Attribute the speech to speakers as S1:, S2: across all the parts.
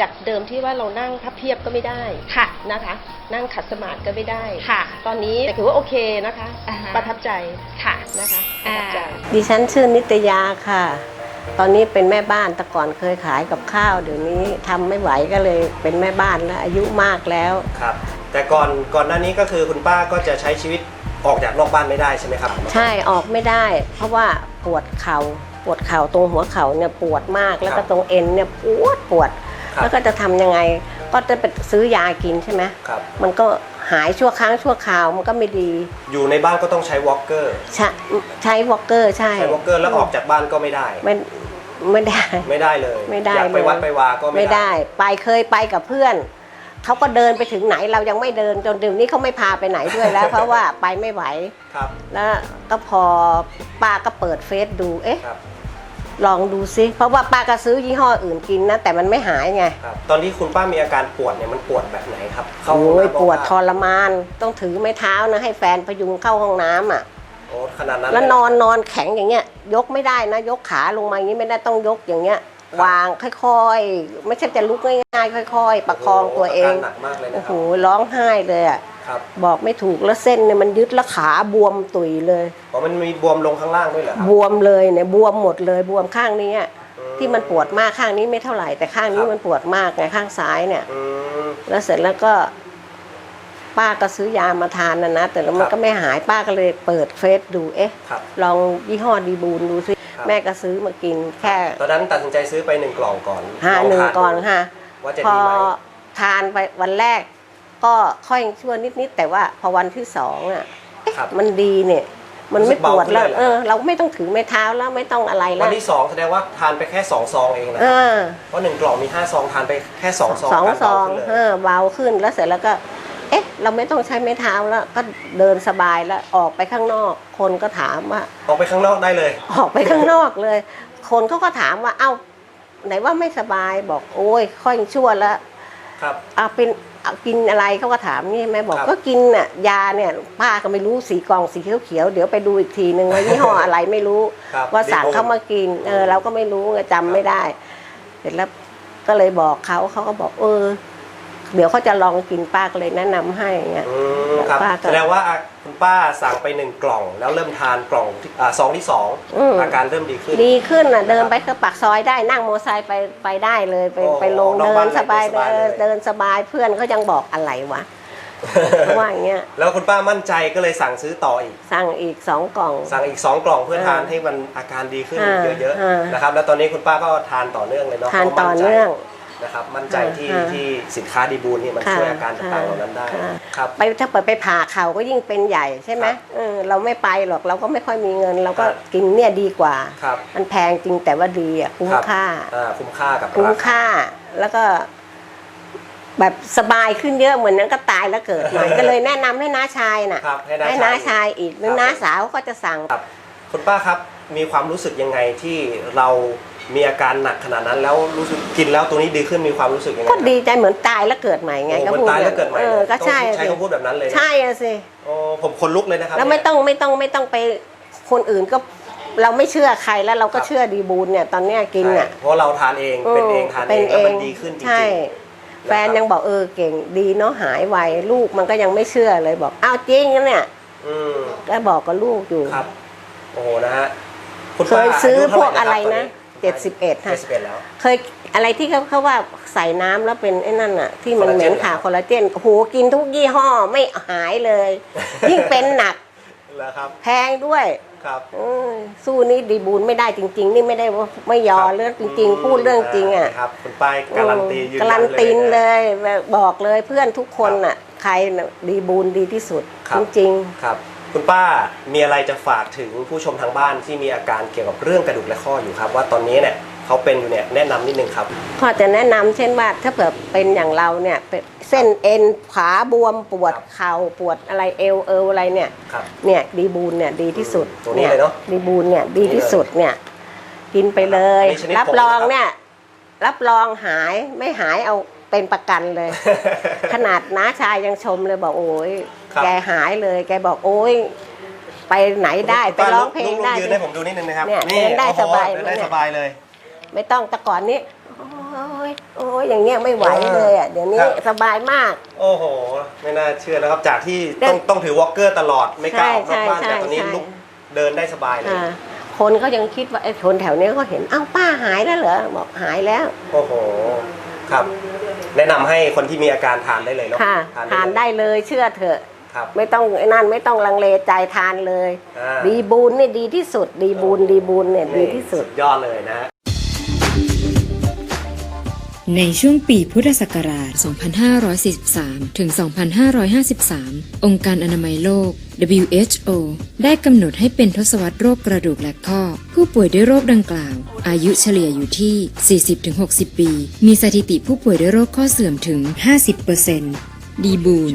S1: จากเดิมที่ว่าเรานั่งพับเพียบก็ไม่ได้
S2: ค่ะ
S1: นะคะ นั่งขัดสมาธิก็ไม่ได้
S2: ค่ะ
S1: ตอนนี้ถือว่าโอเคนะคะ
S2: อ่าฮะ
S1: ประทับใจ
S2: ค่ะ
S1: นะคะประ
S2: อ่า
S1: ทับใจ
S3: ดิฉันชื่อนิตยาค่ะ ตอนนี้เป็นแม่บ้านแต่ก่อนเคยขายกับข้าว เดี๋ยวนี้ทำไม่ไหวก็เลยเป็นแม่บ้านแล้วอายุมากแล้ว
S4: ครับ แต่ก่อนก่อนหน้านี้ก็คือคุณป้าก็จะใช้ชีวิตออกจากนอกบ้านไม่ได้ใช่ไหมครับ
S3: ใช่ออกไม่ได้ เพราะว่าปวดเขา่าปวดเข่าตรงหัวเข่าเนี่ยปวดมากแล้วก็ตรงเอ็นเนี่ยปวดปวด
S4: ครับ
S3: แล้วก็จะทำยังไง ก็จะไปซื้อยากินใช่ไหม
S4: ครับ
S3: มันก็หายชั่วครั้งชั่วคราวมันก็ไม่ดี
S4: อยู่ในบ้านก็ต้องใช้วอล์กเกอร์
S3: ใช้ใช้วอลเกอร์ใช่
S4: ใช้วอล์กเกอร์แล้วออกจากบ้านก็ไม่ได้
S3: ไม่ไม่ได้
S4: ไม่ได้เลย
S3: ไม่ได้
S4: อยากไป
S3: เลย
S4: วัดไปวาก็ไม่
S3: ไม่ได้ไปเคยไปกับเพื่อน เขาก็เดินไปถึงไหนเรายังไม่เดินจนเดี๋ยวนี้เขาไม่พาไปไหนด้วยแล้ว เพราะว่าไปไม่ไหว
S4: ครับ
S3: แล้วก็พอป้าก็เปิดเฟซดูเอ๊ะ
S4: ครับ
S3: ลองดูซิ เพราะว่าป้าก็ซื้อยี่ห้ออื่นกินนะ แต่มันไม่หายไง
S4: ครับตอนที่คุณป้ามีอาการปวดเนี่ยมันปวดแบบไหนครับเข้าห้อง
S3: โอ้ย
S4: น้ำ
S3: ปวด
S4: บ้าง
S3: ทรมาน ต้องถือไม้เท้านะให้แฟนพยุงเข้าห้องน้ำอะ
S4: โอ้ขนาดนั้น
S3: แล้ว
S4: เย
S3: นอนนอนแข็งอย่างเงี้ย ยกไม่ได้นะ ยกขาลงมาอย่างนี้ไม่ได้ต้องยกอย่างเงี้ย วางค่อยๆ ไม่ใช่จะลุกง่ายๆ ค่อย ๆ ประคองตัวเอง
S4: โโหาการหนักมากเลยนะ
S3: โอ้
S4: ค
S3: โห
S4: รับ
S3: ร้องไห้เลยอะ
S4: ครับ
S3: บอกไม่ถูกแล้วเส้นเนี่ยมันยึดแล้วขาบวมตุยเลย
S4: อ๋อมันมีบวมลงข้างล่างด้วยเหรอครับ
S3: บวมเลยเนี่ยบวมหมดเลยบวมข้างนี้อะ
S4: อื
S3: ที่มันปวดมากข้างนี้ไม่เท่าไหร่แต่ข้างนี้มันปวดมากไงข้างซ้ายเนี่ย
S4: อืม
S3: แล้วเสร็จแล้วก็ ป้าก็ซื้อยามาทานนะนะแต่แล้วมั
S4: ครั
S3: น
S4: บ
S3: ก็ไม่หายป้าก็เลยเปิดเฟซดูเอ๊ะ
S4: ครับ
S3: ลองยี่ห้อดีบูนดูซิ
S4: ครับ
S3: แม่ก็ซื้อมากินแค่
S4: ตอนนั้นตัดสินใจซื้อไปหนึ่งกล่องก่อน
S3: ห้า
S4: ล
S3: หนึ่ง
S4: ทา
S3: ก่อน
S4: ดู
S3: ค่ะ
S4: ว่าจะ
S3: พอ
S4: ดีไหม
S3: ทานไปวันแรก ก็ค่อยชั่วนิดๆแต่ว่าพอวันที่สองอะ
S4: ครับ
S3: มันดีเนี่ย มัน
S4: รู้สึ
S3: ไม่
S4: ก
S3: ป
S4: เบาว
S3: ดแล้ว
S4: ขึ้นเลยเหรอ
S3: เออ เราไม่ต้องถือไม้เท้าแล้วไม่ต้องอะไรแล้
S4: วั
S3: วน
S4: ที่สองแสดงว่าทานไปแค่สองซองเองนะ
S3: เอ
S4: ครับ
S3: อ
S4: เพราะหนึ่งกล่องมีห้าซองทานไปแค่สองซอง
S3: สอง
S4: ทาน
S3: ซ
S4: เบา
S3: อง
S4: ขึ้นเลย
S3: เออเบาขึ้นแล้วเสร็จแล้วก็ เอ๊ะ เราไม่ต้องใช้ไม้เท้าแล้ว ก็เดินสบายแล้วออกไปข้างนอก คนก็ถามว่า
S4: ออกไปข้างนอกได้เลย
S3: ออกไปข้างนอกเลย คนเขาก็ถามว่า เอ้า ไหนว่าไม่สบายบอกโอ้ยค่อยชั่วแล้ว
S4: ครับ
S3: เอาเป็นเอา กินอะไรเขาก็ถามนี่แม่บอก
S4: ครับ
S3: ก็กินน่ะยาเนี่ยป้าก็ไม่รู้สีกล่องสีเขียวๆเดี๋ยวไปดูอีกทีนึงว่ายี่ห้ออะไรไม่รู้
S4: ครับ
S3: ว่าสั่ง
S4: ดีโอ
S3: เขามากินเออเราก็ไม่รู้ไงจำไม่ได้ เสร็จแล้วก็เลยบอกเขาเขาก็บอก เออ เดี๋ยวเขาจะลองกินป้าก็เลยแนะนำให้เงี้ย
S4: อืมครับ
S3: ป้าก็
S4: แสดงว่าอะคุณป้าสั่งไปหนึ่งกล่อง แล้วเริ่มทานกล่องที่อ่าซองที่สอง
S3: อืม
S4: อาการเริ่มดีขึ้น
S3: ดีขึ้นอะเดินไปก็ปากซอยได้นั่งมอไซค์ไปไปได้เลยไป
S4: โอ้
S3: ไปลง
S4: นอก
S3: เดิ
S4: บ้านน
S3: สบาย
S4: เดินสบายเลย
S3: เดินสบายเพื่อนเขายังบอกอะไรวะเพราะว่าอย่างเงี้ย
S4: แล้วคุณป้ามั่นใจก็เลยสั่งซื้อต่ออีก
S3: สั่งอีกสองกล่อง
S4: สั่งอีก 2 กล่องเพื่อ
S3: อ่า
S4: ทานให้มันอาการดีขึ้น
S3: อ่า
S4: เยอะ
S3: อ่า
S4: ๆนะครับแล้วตอนนี้คุณป้าก็ทานต่อเนื่องเลยเนาะ
S3: ทาน
S4: พระ
S3: ต่อ
S4: มั่ใจ
S3: เนื่อง
S4: นะครับมั่นใจที่
S3: อ่า
S4: ที่สินค้าดีบูลนี่มัน
S3: ค่ะ
S4: ช่วยอาการต่างๆเหล่านั้นได้
S3: ค่ะ
S4: ครับ
S3: ไปถ้าเปิดไปผ่าเข่าก็ยิ่งเป็นใหญ่ใช่ไหม
S4: ครับ
S3: เออเราไม่ไปหรอกเราก็ไม่ค่อยมีเงิน เราก็
S4: ครับ
S3: กินเนี่ยดีกว่า
S4: ครับ
S3: มันแพงจริงแต่ว่าดีอะคุ้ม
S4: รับ
S3: ค่า
S4: อ่าคุ้มค่ากับ
S3: คุ้ม
S4: ราคา
S3: ค่าแล้วก็ แบบสบายขึ้นเยอะเหมือนนั้นก็ตายแล้วเกิดใหม่ ก็เลยแนะนำให้น้าชายน่ะ
S4: ครับให้น้า
S3: ให้น้า
S4: ชา
S3: ชายยอีกหรือ
S4: ครับ
S3: น้าสาวก็จะสั่ง
S4: ครับคุณป้าครับมีความรู้สึกยังไงที่เรา มีอาการหนักขนาดนั้นแล้วรู้สึกกินแล้วตัวนี้ดีขึ้นมีความรู้สึกยังไง
S3: ก็ดีใจเหมือนตายแล้วเกิดใหม่ไง
S4: ไง
S3: ก็
S4: ก็
S3: พูด
S4: ตายแล้วเกิดใหม่
S3: เออ
S4: เลย
S3: ก็ใช่
S4: ต้องใช้
S3: สิ
S4: คำพูดแบบนั้นเลยนะ
S3: ใช่อะสิ
S4: โอ้ผมคนลุกเลยนะครับ
S3: แล้วไม่
S4: เนี่ย
S3: ต้องไม่ต้องไม่ต้องไปคนอื่นก็เราไม่เชื่อใครแล้วเราก็
S4: ครับ
S3: เชื่อดีบูลเนี่ย ตอนเนี้ยกิน
S4: ใช่
S3: อะ
S4: เพราะเราทานเองเป็นเองทานเองแล้วมันดีขึ้นจริงๆ
S3: ใช่แฟนยังบอกเออเก่งดีเนาะหายไวลูกมันก็ยังไม่เชื่อเลยบอกอ้าวจริงนะเนี่ย
S4: อืม
S3: ก็บอกกับลูกอยู่
S4: ครับ โอ้โหนะฮะคุณ
S3: เค
S4: ป้าย
S3: ซื้อ
S4: ยุ
S3: พ
S4: เท่าวห
S3: กอะไร
S4: คบ
S3: นะ
S4: ต
S3: เจ็ดสิบเอ็ด
S4: เจ็ดสิบเอ็ดแล้ว
S3: เคยอะไรที่เขาเขาว่าใส่น้ำแล้วเป็นไอ้นั่นอะที่มัน
S4: คอลลา
S3: เห
S4: เจ
S3: ม็
S4: น
S3: นขาคอลลาเจนโอ้โหกินทุกยี่ห้อไม่หายเลย ยิ่งเป็นหนัก
S4: แล้วครับ
S3: แพงด้วย
S4: ครับ
S3: เออสู้นี่ดีบูนไม่ได้จริง ๆ นี่ไม่ได้ว่าไม่ยอเรื่องจริง ๆ พูดเรื่องจริงอะ
S4: ครับคุณป้ายการันตียืนยัน
S3: การันตีนเล
S4: ย
S3: ยบอกเลยเพื่อนทุกคนน่ะ ใครน่ะดีบูนดีที่สุด
S4: ครับ
S3: จริง
S4: ครับ คุณป้ามีอะไรจะฝากถึงผู้ชมทางบ้านที่มีอาการเกี่ยวกับเรื่องกระดูกและข้ออยู่ครับ ว่าตอนนี้เนี่ยเขาเป็นอยู่เนี่ยแนะนำนิดนึงครับ
S3: ๆก็จะแนะนำเช่นว่าถ้าเผื่อเป็นอย่างเราเนี่ยเป็นเส้นเอ็นขาบวมปวด
S4: ครับ
S3: เข่าปวดอะไรเอวเอวอะไรเนี่ย
S4: ครับ
S3: เนี่ยดีบูนเนี่ยดีที่สุด
S4: ตัวนี้เลยเนอะ
S3: ดีบูนเนี่ยดีที่สุดเนี่ยกินไปเลย
S4: อันนี้ชนิด
S3: รับ
S4: ผง
S3: รอง
S4: นะครับ
S3: เนี่ยรับรองหายไม่หายเอาเป็นประกันเลย ขนาดน้าชายยังชมเลยบอกโอ้ย
S4: ครับ
S3: แกหายเลย แกบอกโอ้ยไปไหนได้ไปร้องเพลงได้
S4: ยืนให้ผมดูนิดนึงนะครับ
S3: เนี่ยเดินได้
S4: โอ้โห
S3: สบาย
S4: เดินได้
S3: เนี่ย
S4: สบายเลย
S3: ไม่ต้องแต่ก่อนนี้โอ้ยยโอ้ยอย่างเงี้ยไม่ไหวเลยอะเดี๋ยวนี้
S4: ครับ
S3: สบายมาก
S4: โอ้โห ไม่น่าเชื่อนะครับ จากที่
S3: เดิน
S4: ต้องต้องถือวอล์กเกอร์ตลอดไม่กล้าออกนอกบ้าน
S3: ใช่ใช่
S4: แต่ตอนนี้
S3: ใช่
S4: ลุกเดินได้สบายเลย
S3: อ่าคนเขายังคิดว่าไอ้คนแถวเนี้ยก็เห็นอ้าวป้าหายแล้วเหรอบอกหายแล้ว
S4: โอ้โห ครับ แนะนำให้คนที่มีอาการทานได้เลยเนาะ
S3: ค่ะทานได้เลยเชื่อเถอะ
S4: ครับ
S3: ไม่ต้องไอ้นั่นไม่ต้องลังเลใจทานเลย
S4: อ่า
S3: ดีบูนเนี่ยดีที่สุด ดีบูนดีบูนเนี่ยดีที่สุด
S4: ยอดเลยนะฮะ
S2: ในช่วงปีพุทธศักราช 2543 ถึง 2553 องค์การอนามัยโลก WHO ได้กำหนดให้เป็นทศวรรษโรคกระดูกและข้อ ผู้ป่วยด้วยโรคดังกล่าว อายุเฉลี่ยอยู่ที่ 40-60 ปี มีสถิติผู้ป่วยด้วยโรคข้อเสื่อมถึง 50%ดีบูน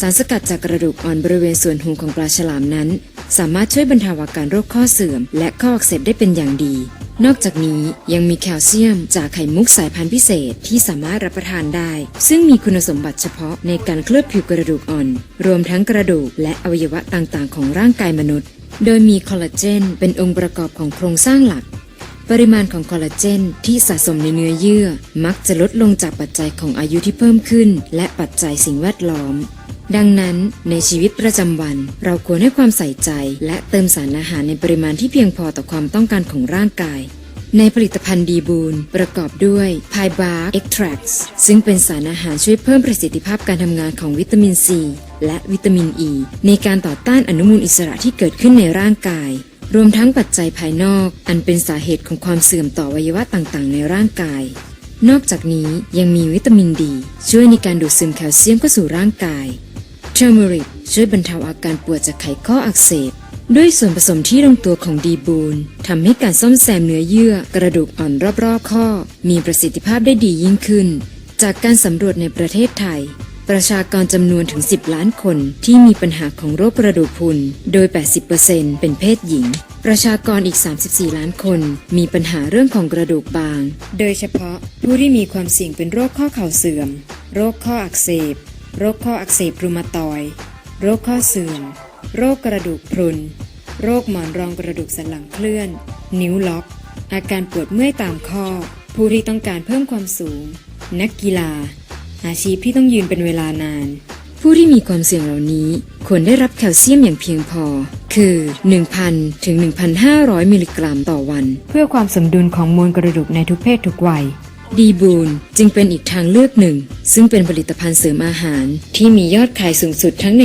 S2: สารสกัดจากกระดูกอ่อนบริเวณส่วนหูของปลาฉลามนั้น สามารถช่วยบรรเทาอาการโรคข้อเสื่อม และข้ออักเสบได้เป็นอย่างดี นอกจากนี้ยังมีแคลเซียมจากไข่มุกสายพันธุ์พิเศษที่สามารถรับประทานได้ ซึ่งมีคุณสมบัติเฉพาะในการเคลือบผิวกระดูกอ่อน รวมทั้งกระดูกและอวัยวะต่างๆ ของร่างกายมนุษย์ โดยมีคอลลาเจนเป็นองค์ประกอบของโครงสร้างหลัก ปริมาณของคอลลาเจนที่สะสมในเนื้อเยื่อ มักจะลดลงจากปัจจัยของอายุที่เพิ่มขึ้น และปัจจัยสิ่งแวดล้อม ดังนั้นในชีวิตประจำวัน เราควรให้ความใส่ใจ และเติมสารอาหารในปริมาณที่เพียงพอต่อความต้องการของร่างกายในผลิตภัณฑ์ดีบูนประกอบด้วย p y b a r Extracts ซึ่งเป็นสารอาหารช่วยเพิ่มประสิทธิภาพการทำงานของวิตามินซีและวิตามินอ e ีในการต่อต้านอนุมูลอิสระที่เกิดขึ้นในร่างกาย รวมทั้งปัจจัยภายนอก อันเป็นสาเหตุของความเสื่อมต่ออวัยวะต่างๆ ในร่างกาย นอกจากนี้ยังมีวิตามินดี ช่วยในการดูดซึมแคลเซียมเข้าสู่ร่างกายเทอร์มริกช่วยบรรเทาอาการปวดจากไขข้ออักเสบ ด้วยส่วนผสมที่ลงตัวของดีบูนทำให้การซ่อมแซมเนื้อเยื่อกระดูกอ่อนรอบๆ ข้อ มีประสิทธิภาพได้ดียิ่งขึ้น จากการสำรวจในประเทศไทย ประชากรจำนวนถึง 10 ล้านคนที่มีปัญหาของโรคกระดูกพรุน โดย 80%เป็นเพศหญิง ประชากรอีก 34 ล้านคน มีปัญหาเรื่องของกระดูกบาง โดยเฉพาะผู้ที่มีความเสี่ยงเป็นโรคข้อเข่าเสื่อม โรคข้ออักเสบ โรคข้ออักเสบรูมาตอย โรคข้อเสื่อม โรคกระดูกพรุน โรคหมอนรองกระดูกสันหลังเคลื่อน นิ้วล็อก อาการปวดเมื่อยตามข้อ ผู้ที่ต้องการเพิ่มความสูง นักกีฬา อาชีพที่ต้องยืนเป็นเวลานาน ผู้ที่มีความเสี่ยงเหล่านี้ควรได้รับแคลเซียมอย่างเพียงพอ คือ 1,000 ถึง 1,500 มิลลิกรัมต่อวัน เพื่อความสมดุลของมวลกระดูกในทุกเพศทุกวัยดีบูนจึงเป็นอีกทางเลือกหนึ่ง ซึ่งเป็นผลิตภัณฑ์เสริมอาหารที่มียอดขายสูงสุดทั้งใน